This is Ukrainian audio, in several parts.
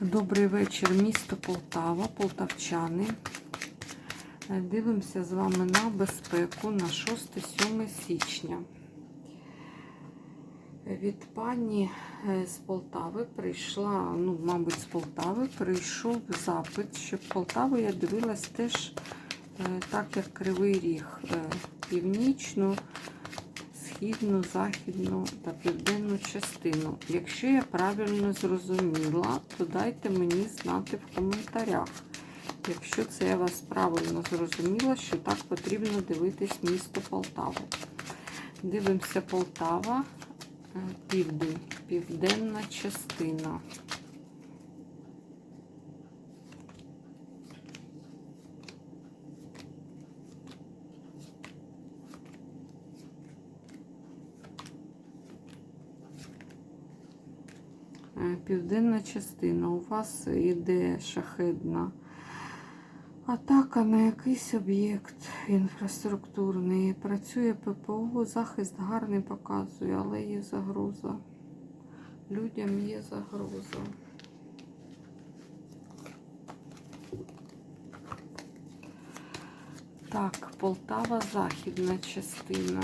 Добрий вечір, місто Полтава, полтавчани. Е, Дивимося з вами на безпеку на 6-7 січня. Від пані е, з Полтави прийшла, ну, мабуть, з Полтави прийшов запит, щоб Полтаву я дивилась теж е, так, як Кривий Ріг, північну, східну, західну та південну частину. Якщо я правильно зрозуміла, то дайте мені знати в коментарях. Якщо це я вас правильно зрозуміла, що так потрібно дивитись місто Полтаву. Дивимося Полтава, е, південь, південна частина. Південна частина. У вас йде шахедна атака на якийсь об'єкт інфраструктурний. Працює ППО, захист гарний показує, але є загроза. Людям є загроза. Так, Полтава, західна частина.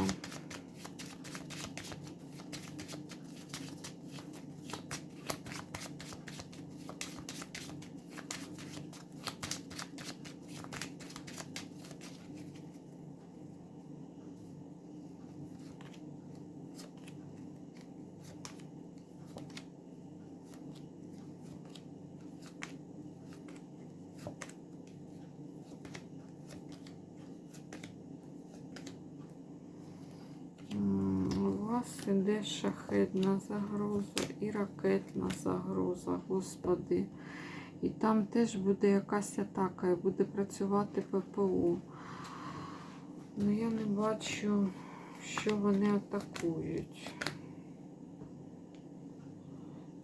У вас іде шахедна загроза і ракетна загроза, господи. І там теж буде якась атака, і буде працювати ППО. Ну я не бачу, що вони атакують.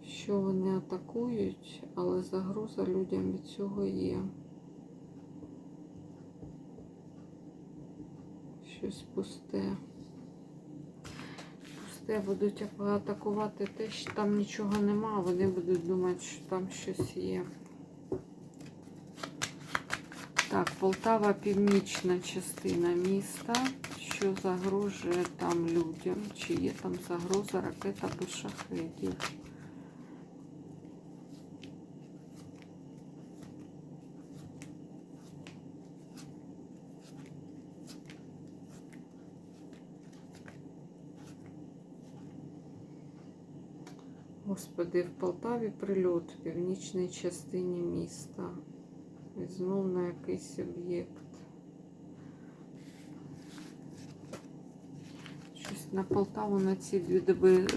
Що вони атакують, але загроза людям від цього є. Щось пусте. Пусте будуть атакувати те, що там нічого нема, вони будуть думати, що там щось є. Так, Полтава північна частина міста. Що загрожує там людям? Чи є там загроза ракета або шахедів? Господи, в Полтаві прильот в північній частині міста. І знов на якийсь об'єкт. Щось на Полтаву на ці дві доби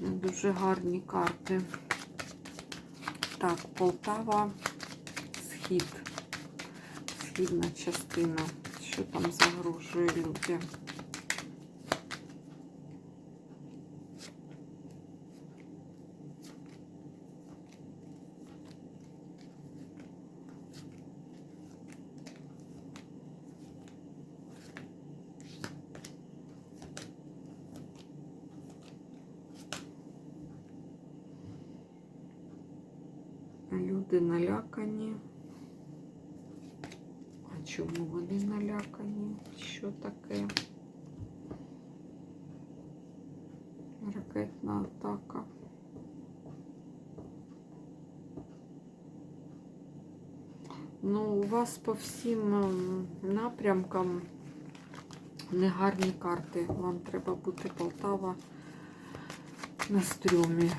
не дуже гарні карти. Так, Полтава, схід. Східна частина. Що там загрожує людям? Люди налякані. А чому вони налякані? Що таке? Ракетна атака. Ну, у вас по всім ем, напрямкам негарні карти. Вам треба бути Полтава на стрьомі.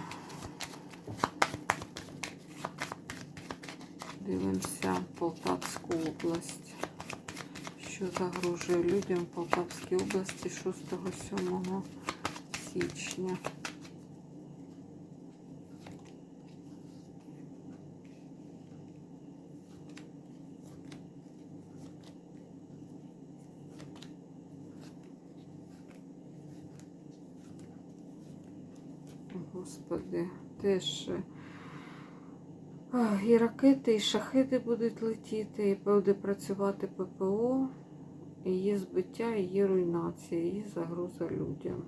Дивимося Полтавську область. Що загрожує людям в Полтавській області 6-7 січня. Господи, теж. І ракети, і шахеди будуть летіти, і буде працювати ППО, і є збиття, і є руйнація, і є загроза людям.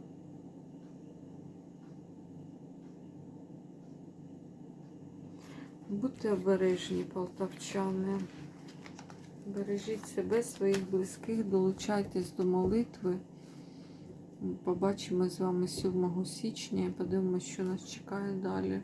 Будьте обережні, полтавчани. Бережіть себе, своїх близьких, долучайтесь до молитви. Побачимо з вами 7 січня і подивимося, що нас чекає далі.